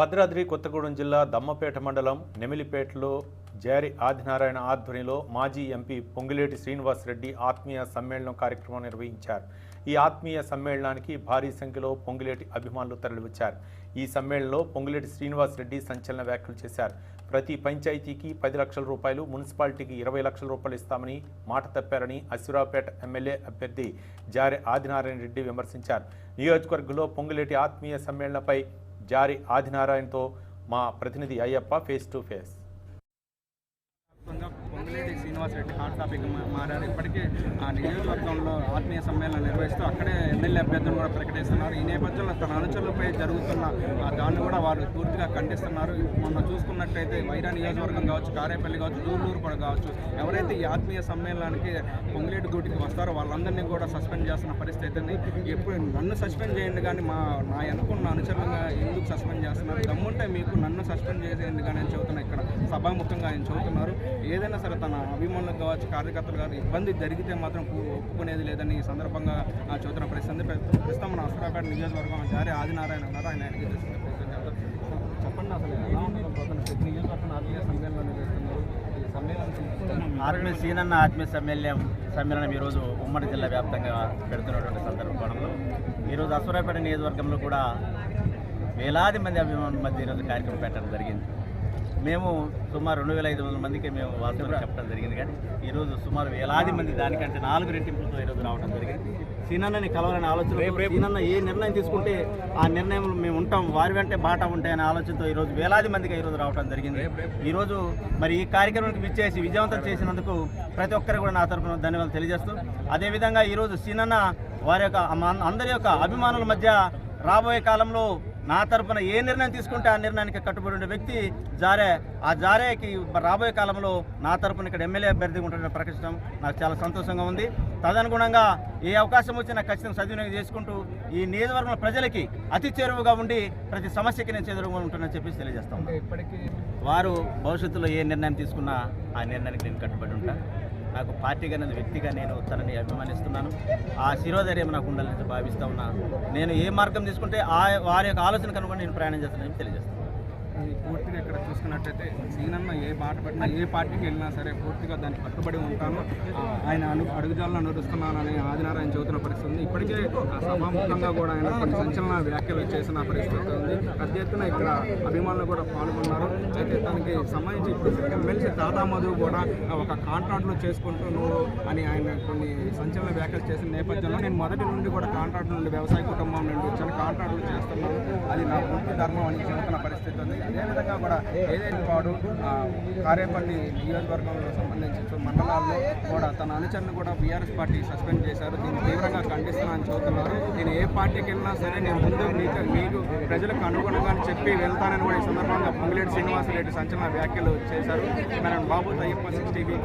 భద్రాద్రి కొత్తగూడెం జిల్లా దమ్మపేట మండలం నెమిలిపేటలో జారి ఆదినారాయణ ఆధ్వర్యంలో మాజీ ఎంపీ పొంగిలేటి శ్రీనివాస్ రెడ్డి ఆత్మీయ సమ్మేళనం కార్యక్రమం నిర్వహించారు. ఈ ఆత్మీయ సమ్మేళనానికి భారీ సంఖ్యలో పొంగిలేటి అభిమానులు తరలివచ్చారు. ఈ సమ్మేళనంలో పొంగిలేటి శ్రీనివాస్ రెడ్డి సంచలన వ్యాఖ్యలు చేశారు. ప్రతి పంచాయతీకి పది లక్షల రూపాయలు మున్సిపాలిటీకి ఇరవై లక్షల రూపాయలు ఇస్తామని మాట తప్పారని అసిరాపేట ఎమ్మెల్యే అభ్యర్థి జారి ఆదినారాయణ రెడ్డి విమర్శించారు. నియోజకవర్గంలో పొంగులేటి ఆత్మీయ సమ్మేళనపై జారి ఆదినారాయణతో మా ప్రతినిధి అయ్యప్ప ఫేస్ టు ఫేస్. వ్యాప్తంగా పొంగులేటి శ్రీనివాసరెడ్డి హాట్ టాపిక్ మారారు. ఇప్పటికే ఆ నియోజకవర్గంలో ఆత్మీయ సమ్మేళనం నిర్వహిస్తూ అక్కడే ఎమ్మెల్యే అభ్యర్థులను కూడా ప్రకటిస్తున్నారు. ఈ నేపథ్యంలో తన అనుచరులపై జరుగుతున్న దాన్ని కూడా వారు పూర్తిగా ఖండిస్తున్నారు. మొన్న చూసుకున్నట్టయితే వైరా నియోజకవర్గం కావచ్చు కారేపల్లి కావచ్చు దూర్లూరు కూడా కావచ్చు ఎవరైతే ఈ ఆత్మీయ సమ్మేళనానికి పొంగిలేటి గూటికి వస్తారో వాళ్ళందరినీ కూడా సస్పెండ్ చేస్తున్న పరిస్థితి అయితే ఎప్పుడు నన్ను సస్పెండ్ చేయండి కానీ మా నా అనుకున్న అనుచరులుగా ఎందుకు సస్పెండ్ చేస్తున్నారు? దమ్ముంటే మీకు నన్ను సస్పెండ్ చేసేయండి కానీ అని చెబుతున్నాను సభాముఖంగా ఆయన చెబుతున్నారు ఏదైనా సరే తన అభిమానులకు కావచ్చు కార్యకర్తలు కావచ్చు ఇబ్బంది జరిగితే మాత్రం ఒప్పుకునేది లేదని ఈ సందర్భంగా ఆ, చెబుతున్న పరిస్థితి ప్రస్తుతం మన అసరాపేట నియోజకవర్గం జారీ ఆదినారాయణ ఉన్నారు. ఆయన ఆయనకి తెలుసుకునే చెప్పండి అసలు ఎలా ఉంటుంది నియోజకవర్గం ఆత్మీయ సమ్మేళనం ఈ సీనన్న ఆత్మీయ సమ్మేళనం సమ్మేళనం ఈరోజు ఉమ్మడి జిల్లా వ్యాప్తంగా పెడుతున్నటువంటి సందర్భంలో. ఈరోజు అసూరాపేట నియోజకవర్గంలో కూడా వేలాది మంది అభిమానుల మధ్య ఈరోజు కార్యక్రమం పెట్టడం జరిగింది. మేము సుమారు రెండు వేల ఐదు వందల మందికి మేము వాస్తవం చెప్పడం జరిగింది. కానీ ఈరోజు సుమారు వేలాది మంది దానికంటే నాలుగు రెట్టింపులతో ఈరోజు రావడం జరిగింది. సీనన్నని కలవాలనే ఆలోచన సీనన్న ఏ నిర్ణయం తీసుకుంటే ఆ నిర్ణయంలో మేము ఉంటాం వారి వెంటే బాట ఉంటాయనే ఆలోచనతో ఈరోజు వేలాది మందికి ఈరోజు రావడం జరిగింది. ఈరోజు మరి ఈ కార్యక్రమానికి విచ్చేసి విజయవంతం చేసినందుకు ప్రతి ఒక్కరు కూడా నా తరపున ధన్యవాదాలు తెలియజేస్తూ అదేవిధంగా ఈరోజు సీనన్న వారి యొక్క అందరి యొక్క అభిమానుల మధ్య రాబోయే కాలంలో నా తరపున ఏ నిర్ణయం తీసుకుంటే ఆ నిర్ణయానికి కట్టుబడి ఉండే వ్యక్తి జారే ఆ జారేకి రాబోయే కాలంలో నా తరపున ఇక్కడ ఎమ్మెల్యే అభ్యర్థిగా ఉంటుందని ప్రకటించడం నాకు చాలా సంతోషంగా ఉంది. తదనుగుణంగా ఏ అవకాశం వచ్చినా ఖచ్చితంగా సద్వినియోగం చేసుకుంటూ ఈ నియోజకవర్గం ప్రజలకి అతి చేరువుగా ఉండి ప్రతి సమస్యకి నేను చెదురుగా ఉంటుందని చెప్పేసి తెలియజేస్తాం అంటే ఇప్పటికీ వారు భవిష్యత్తులో ఏ నిర్ణయం తీసుకున్నా ఆ నిర్ణయానికి నేను కట్టుబడి ఉంటా. నాకు పార్టీగా అనేది వ్యక్తిగా నేను తనని అభిమానిస్తున్నాను. ఆ శిరోధైర్యం నాకు ఉండాలని భావిస్తూ ఉన్నాను నేను ఏ మార్గం తీసుకుంటే ఆ వారి యొక్క ఆలోచన కనుక నేను ప్రయాణం చేస్తానని తెలియజేస్తాను. ఇక్కడ చూసుకున్నట్టయితే సీనన్న ఏ బాట పడినా ఏ పార్టీకి వెళ్ళినా సరే పూర్తిగా దానికి కట్టుబడి ఉంటాను. ఆయన అను అడుగుజాలను నడుస్తున్నానని ఆదినారాయణ చదువుతున్న పరిస్థితి ఉంది. ఇప్పటికే సభాముఖంగా కూడా ఆయన కొన్ని సంచలన వ్యాఖ్యలు చేసిన పరిస్థితి ఉంది. పెద్ద ఎత్తున ఇక్కడ అభిమానులు కూడా పాల్గొన్నారు. అయితే తనకి సంబంధించి ఇప్పుడు ఎమ్మెల్సీ తాతా మధు కూడా ఒక కాంట్రాక్ట్లో చేసుకుంటూ నువ్వు అని ఆయన కొన్ని సంచలన వ్యాఖ్యలు చేసిన నేపథ్యంలో నేను మొదటి నుండి కూడా కాంట్రాక్ట్ నుండి వ్యవసాయ కుటుంబం నుండి వచ్చిన కాంట్రాక్టులు చేస్తున్నాను. అది నా పూర్తి ధర్మం అని చెబుతున్న పరిస్థితి ఉంది. అదేవిధంగా కూడా ఏదైతే వాడు కార్యపల్లి కారేపల్లి నియోజకవర్గంలో సంబంధించి మండలాల్లో కూడా తన అనుచరుని కూడా బీఆర్ఎస్ పార్టీ సస్పెండ్ చేశారు. దీన్ని తీవ్రంగా ఖండిస్తున్నానని చెబుతున్నారు నేను ఏ పార్టీకి వెళ్ళినా సరే నేను ముందు మీకు మీకు ప్రజలకు అనుగుణంగా చెప్పి వెళ్తానని కూడా ఈ సందర్భంగా పొంగిరెడ్డి శ్రీనివాసరెడ్డి సంచలన వ్యాఖ్యలు చేశారు. మనం బాబు తయ్యప్ప సిక్స్ టీవీ.